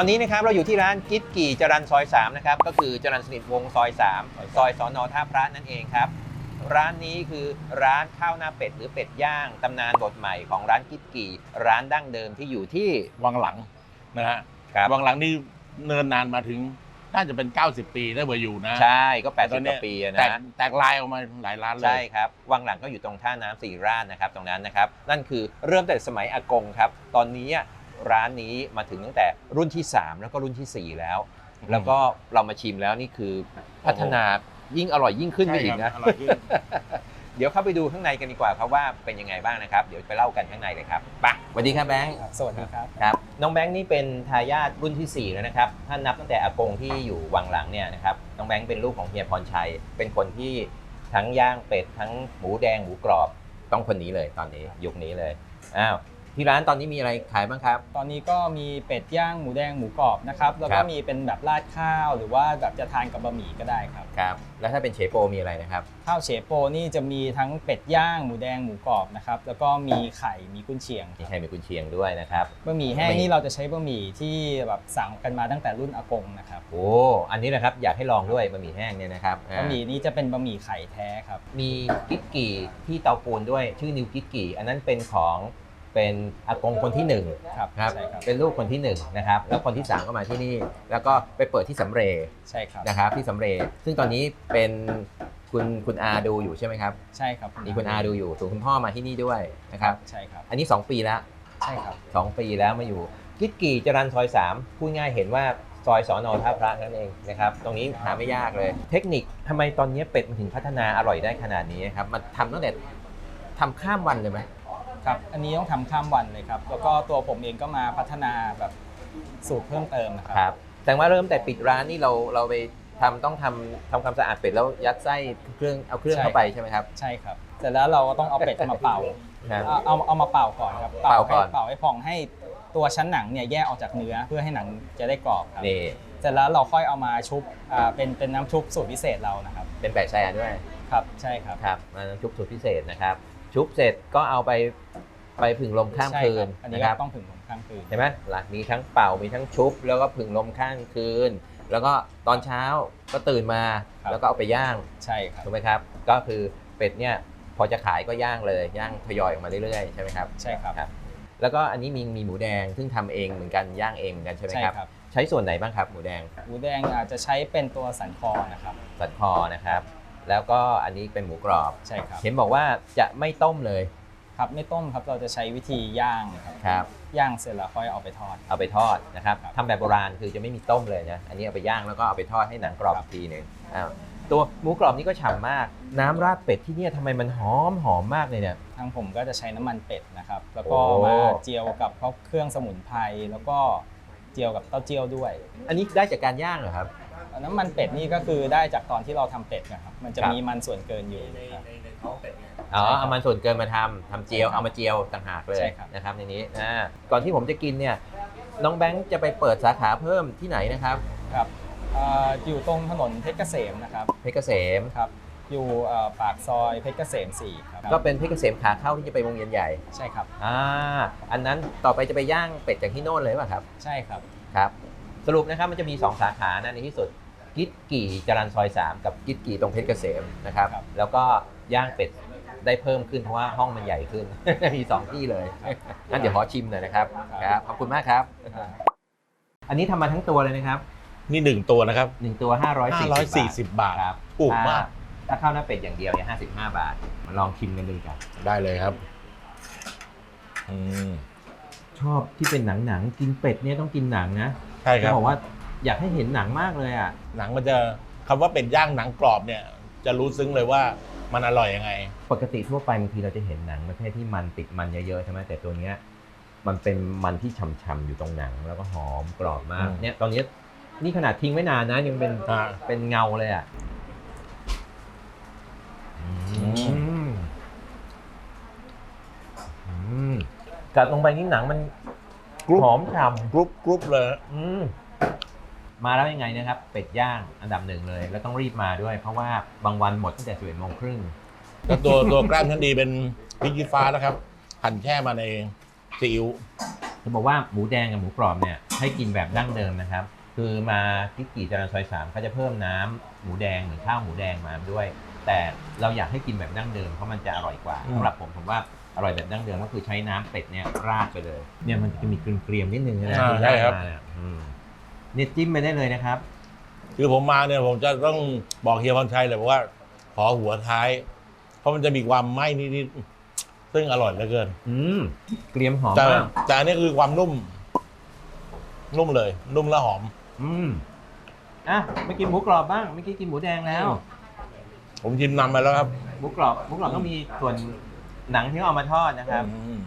อนนี้นะครับเราอยู่ที่ร้านกิ๊ดกี่จรันซอย3นะครับก็คือจรันสนิทวงศ์ซอย 3 ซอยสอนอท่าพระนั่นเองครับ ร้านนี้คือร้านข้าวหน้าเป็ดหรือเป็ดย่างตำนานบทใหม่ของร้านกิ๊ดกี่ร้านดั้งเดิมที่อยู่ที่วังหลังนะฮะครับวังหลังนี่เนินนานมาถึงน่าจะเป็น 90 ปีได้เบอร์อยู่นะ ใช่ก็แต่ตอน80กเนี้ว่ายปีอะแตกนะแตกลายออกมาหลายร้านเลย ใช่ครับ วังหลังก็อยู่ตรงท่าน้ำสีราชนะครับ ตรงนั้นนะครับ นั่นคือเริ่มแต่สมัยอากงครับ ตอนนี้ ร้านนี้มาถึงตั้งแต่รุ่นที่ 3 แล้วก็รุ่นทีสี่ 4 แล้ว แล้วก็เรามาชิมแล้วนี่คือพัฒนายิ่งอร่อยยิ่งขึ้นไปใช่อีกครันะบอร่อยขึ้นเดี๋ยวเข้าไปดูข้างในกันดีกว่าครับว่าเป็นยังไงบ้างนะครับ เดี๋ยวไปเล่ากันข้างในเลยครับไปสวัสดีครับแบงค์ครับสวัสดีครับครับ น้องแบงค์นี่เป็นทายาทรุ่นที่ 4 แล้วนะครับ ถ้านับตั้งแต่อากงที่อยู่วังหลังเนี่ยนะครับน้องแบงค์เป็นลูกของเฮียพรชัย เป็นคนที่ทั้งย่างเป็ดทั้งหมูแดงหมูกรอบต้องคนนี้เลยตอนนี้ยุคนี้เลยอ้าว ที่ร้านตอนนี้มีอะไรขายบ้างครับ ตอนนี้ก็มีเป็ดย่างหมูแดงหมูกรอบนะครับแล้วคก็รับมีเป็นแบบราดข้าวหรือว่าแบบจะทานกับบะหมี่ก็ได้ครับ ครับ แล้วถ้าเป็นเชโปมีอะไรนะครับ ข้าวเฉโปนี่จะมีทั้งเป็ดย่างหมูแดงหมูกรอบนะครับแล้วก็มีไข่มีกุนเชียงคมีรับไข่มีกุนเชียงด้วยนะครับ บะหมี่แห้งบะหมี่นี่เราจะใช้บะหมี่ที่แบบสั่งกันมาตั้งแต่รุ่นอากงนะครับโอ้อันนี้นะครับอยากให้ลองด้วยบะหมี่แห้งเนี่ยนะครับอ่าบะหมี่นี้จะเป็นบะหมี่ไข่แท้ครับมีกิ๊กกี่ที่เตาปูนด้วยชื่อนิวกิ๊กกี่อันนั้นเป็นของ เป็นอากงคนที่หนึ่งครับครับใช่ครับเป็นลูกคนที่หนึ่งนะครับแล้วคนที่สามก็มาที่นี่ แล้วก็ไปเปิดที่สำเรย์ใช่ครับนะครับที่สำเรย์ซึ่งตอนนี้เป็นคุณคุณอาดูอยู่ใช่ไหมครับใช่ครับมีคุณอาดูอยู่ส่วนคุณพ่อมาที่นี่ด้วยนะครับใช่ครับอันนี้ 2 ปีแล้วใช่ครับ2ปีแล้วมาอยู่กิดกี่จรันซอย3พูดง่ายเห็นว่าซอยสอนอท่าพระนั่นเองนะครับตรงนี้หาไม่ยากเลย เทคนิคทำไมตอนนี้เป็ดมันถึงพัฒนาอร่อยได้ขนาดนี้ครับมันทำตั้งแต่ทำข้ามวันเลยไหม ครับ อันนี้ต้องทำข้ามวันเลยครับ แล้วก็ตัวผมเองก็มาพัฒนาแบบสูตรเพิ่มเติมนะครับครับ แต่ว่าเริ่มแต่ปิดร้านนี่เราเราไปทำต้องทำทำความสะอาดเป็ดแล้วยัดไส้เครื่องเอาเครื่องใช่เข้าไปใช่ไหมครับ ใช่ครับ เสร็จแล้วเราก็ต้องเอาเป็ดมาเป่า ครับ เอาเอาเอามาเป่าก่อนครับเป่าก่อนให้เป่าให้พองให้ตัวชั้นหนังเนี่ยแยกออกจากเนื้อเพื่อให้หนังจะได้กรอบครับ นี่เสร็จแล้วเราค่อยเอามาชุบอ่าเป็นเป็นน้ำชุบสูตรพิเศษเรานะครับ เป็นแบะแซด้วยครับ ใช่ครับ ครับมาชุบสูตรพิเศษนะครับ ชุบเสร็จก็เอาไปไปผึ่งลมข้ามใช่คืรันบอันนี้นะคก็รับ ต้องผึ่งลมข้ามคืนเห็นไหมหลักมีทั้งเป่ามีทั้งชุบ แล้วก็ผึ่งลมข้ามคืน แล้วก็ตอนเช้าก็ตื่นมาแล้วก็เอาไปย่างใช่ครับถูกไหมครับ ก็คือเป็ดเนี่ยพอจะขายก็ย่างเลยย่างทยอยออกมาเรื่อยๆใช่ไหมครับใช่ครับครับแล้วก็อันนี้มีมีหมูแดงซึ่งทำเองเหมือนกันย่างเองเหมือนกันใช่ไหมใช่ครับครับ ใช้ส่วนไหนบ้างครับหมูแดง หมูแดงอาจจะใช้เป็นตัวสันคอนะครับสันคอนะครับ แล้วก็อันนี้เป็นหมูกรอบ ใช่ครับเห็นบอกว่าจะไม่ต้มเลยครับไม่ต้มครับเราจะใช้วิธีย่างครับครับย่างเสร็จแล้วค่อยเอาไปทอด เอาไปทอดนะครับครับทำแบบโบราณคือจะไม่มีต้มเลยนะอันนี้เอาไปย่างแล้วก็เอาไปทอดให้หนังกรอบครับอีกทีหนึ่งอ้าวตัวหมูกรอบนี่ก็ฉ่ำมาก น้ำราดเป็ดที่เนี่ยทำไมมันหอมหอมมากเลยเนี่ยทางผมก็จะใช้น้ำมันเป็ดนะครับ แล้วก็โอ้มาเจียวกับพวกเครื่องสมุนไพรแล้วก็เจียวกับเต้าเจี้ยวด้วย อันนี้ได้จากการย่างเหรอครับ น้ำมันเป็ดนี่ก็คือได้จากตอนที่เราทำเป็ดนะครับ มันจะครับมีมันส่วนเกินอยู่ครับอ๋อใช่ครับเอามันส่วนเกินมาทำทำเจียว เอามาเจียวต่างหากเลยใช่ครับ นะครับในนี้อ่าก่อนที่ผมจะกินเนี่ยน้องแบงค์จะไปเปิดสาขาเพิ่มที่ไหนนะครับครับเอ่ออยู่ตรงถนนเพชรเกษมนะครับเพชรเกษม ครับ อยู่เอ่อปากซอยเพชรเกษม4ครับก็เป็นเพชรเกษมขาเข้าที่จะไปวงเวียนใหญ่ใช่ครับ อ่าอันนั้นต่อไปจะไปย่างเป็ดจากที่โน่นเลยป่ะครับ ใช่ครับ ครับส รุปนะครับมันจะมี 2 สาขานะในที่สุดกิดกี่จรันซอย 3 กับกิดกี่ตรงเพชรเกษมนะครับครับ แล้วก็ย่างเป็ดได้เพิ่มขึ้นเพราะว่าห้องมันใหญ่ขึ้น มี2ที่เลยงั้นเดี๋ยวขอชิมหน่อยนะครับครับขอบคุณมากครับอ่าอันนี้ทำมาทั้งตัวเลยนะครับนี่หนึ่งตัวนะครับ1ตัว540 540 บาท ครับถูกมาก ถ้าข้าวหน้าเป็ดอย่างเดียวเนี่ย55 บาทมาลองชิมกันดูกัน ได้เลยครับอืมชอบที่เป็นหนังหนังๆกินเป็ดเนี่ยต้องกินหนังนะ ใช่คจะรับบอกว่าอยากให้เห็นหนังมากเลยอะหนังมันจะคำว่าเป็นย่างหนังกรอบเนี่ย จะรู้ซึ้งเลยว่ามันอร่อยยังไง ปกติทั่วไปบางทีเราจะเห็นหนังประเภทที่มันติดมันเยอะๆใช่ไหมแต่ตัวเนี้ยมันเป็นมันที่ฉ่ำๆอยู่ตรงหนังแล้วก็หอมกรอบมากอืมเนี่ยตอนนี้นี่ขนาดทิ้งไว้นานนะยังเป็นอ่าเป็นเงาเลยอะอืมอืมกัดลงไปนี่หนังมัน กรุบ หอมฉ่กรุบกรุบเลยำอืมมาแล้วยังไงนะครับ เป็ดย่างอันดับหนึ่งเลย แล้วต้องรีบมาด้วย เพราะว่าบางวันหมดตั้งแต่สิบเอ็ดโมงครึ่งแล้วตัวตัวแกล้มชั้นดีเป็นพริกชี้ฟ้านะครับ หั่นแช่มาในซีอิ๊วจะบอกว่าหมูแดงกับหมูกรอบเนี่ยให้กินแบบดั้งเดิมนะครับ คือมาที่กี่จรัญซอยสามเขาจะเพิ่มน้ำหมูแดงหรือข้าวหมูแดงมาด้วย แต่เราอยากให้กินแบบดั้งเดิมเพราะมันจะอร่อยกว่าอืมสำหรับผมผมว่า อร่อยแบบดั้งเดิมก็คือใช้น้ำเป็ดเนี่ยราดไปเลย เนี่ยมันจะมีเกรียมๆนิดนึงนะอ่าที่ใช่ครับาดมาเนี่ยอืมเนี่ยจิ้มไปได้เลยนะครับ คือผมมาเนี่ยผมจะต้องบอกเฮียพรชัยเลยบอกว่า ขอหัวท้าย เพราะมันจะมีความไหม้นิดๆซึ่งอร่อยเหลือเกิน อืมเกรียมหอมแต่มากแต่อันนี้คือความนุ่ม นุ่มเลย นุ่มและหอม อืมอะไม่กินหมูกรอบบ้างไม่อกินกินหมูแดงแล้ว ผมชิมนำไปแล้วครับ หมูกรอบหมูกรอบต้องมีส่วน หนังที่เขาเอามาทอดนะครับ อืม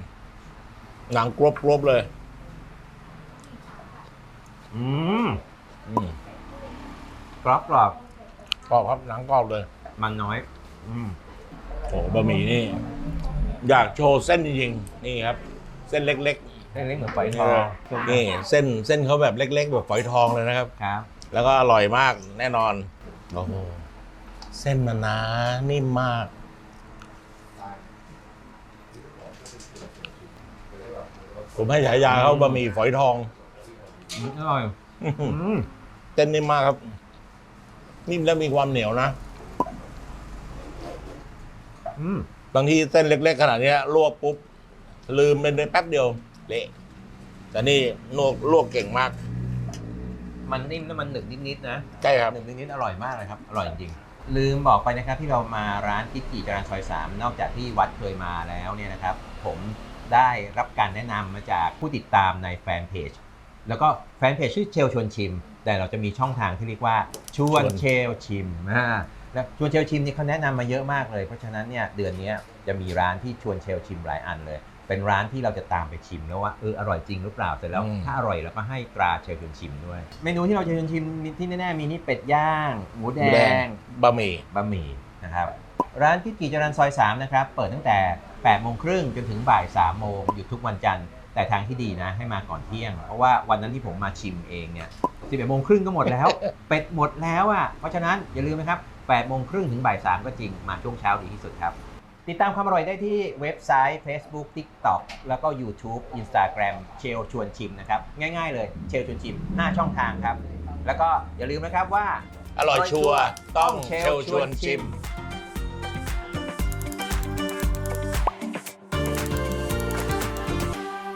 หนังกรอบๆเลยอืมอืมกรอบกรอบกรอบครับหนังกรอบเลยมันน้อย อืมโอ้บะหมี่นี่ อยากโชว์เส้นจริงๆนี่ครับ เส้นเล็กเล็กๆเหมือนฝอยๆทองนี่เส้นเส้นเขาแบบเล็ก ๆ แบบฝอยทองเลยนะครับ ครับ แล้วก็อร่อยมากแน่นอนโอ้โหเส้นมันหนานิ่มมาก ผมให้ฉายาเขาบะหมี่ฝอยทองอืมอร่อยอื้อหืออืมเส้นนิ่มมากครับ นิ่มแล้วมีความเหนียวนะ อืมบางทีเส้นเล็ก ๆ ขนาดเนี้ยลวกปุ๊บ ลืมเป็นไปแป๊บเดียว เละแต่นี่ลวกลวกเก่งมาก มันนิ่มแล้วมันหนึบนิดๆนะใช่ครับ หนึบนิดๆอร่อยมากเลยครับ อร่อยจริงๆลืมบอกไปนะครับที่เรามาร้านกิจิจรัญซอยสามนอกจากที่วัดเคยมาแล้วเนี่ยนะครับ ผม ได้รับการแนะนำมาจากผู้ติดตามในแฟนเพจ แล้วก็แฟนเพจชื่อเชลชวนชิม แต่เราจะมีช่องทางที่เรียกว่าชวนชวนเชลชิมอ่าแล้วชวนเชลชิมนี่เขาแนะนำมาเยอะมากเลย เพราะฉะนั้นเนี่ยเดือนเนี้ยจะมีร้านที่ชวนเชลชิมหลายอันเลย เป็นร้านที่เราจะตามไปชิมแล้วว่าเอออร่อยจริงหรือเปล่าแต่แล้วอืมถ้าอร่อยเราก็ให้ตราเชลชวนชิมด้วย เมนูที่เราจะชวนชิมมีที่แน่ๆมีนี่เป็ดย่างหมูแดหมูแดงบะหมี่บะหมี่นะครับร้านที่กีจรันซอย3นะครับเปิดตั้งแต่ 8โมงครึ่งจนถึงบ่าย3โมงหยุดทุกวันจันทร์แต่ทางที่ดีนะให้มาก่อนเที่ยง เพราะว่าวันนั้นที่ผมมาชิมเองเนี่ย11โมงครึ่งก็หมดแล้ว เป็ดหมดแล้วอะเพราะฉะนั้นอย่าลืมนะครับ8โมงครึ่งถึงบ่าย3ก็จริงมาช่วงเช้าดีที่สุดครับ ติดตามความอร่อยได้ที่เว็บไซต์ Facebook TikTok แล้วก็ YouTube Instagram เชลชวนชิมนะครับ ง่ายๆเลยเชลชวนชิม 5 ช่องทางครับ แล้วก็อย่าลืมนะครับว่า อร่อยชัวร์ต้องเชลชวนชิมม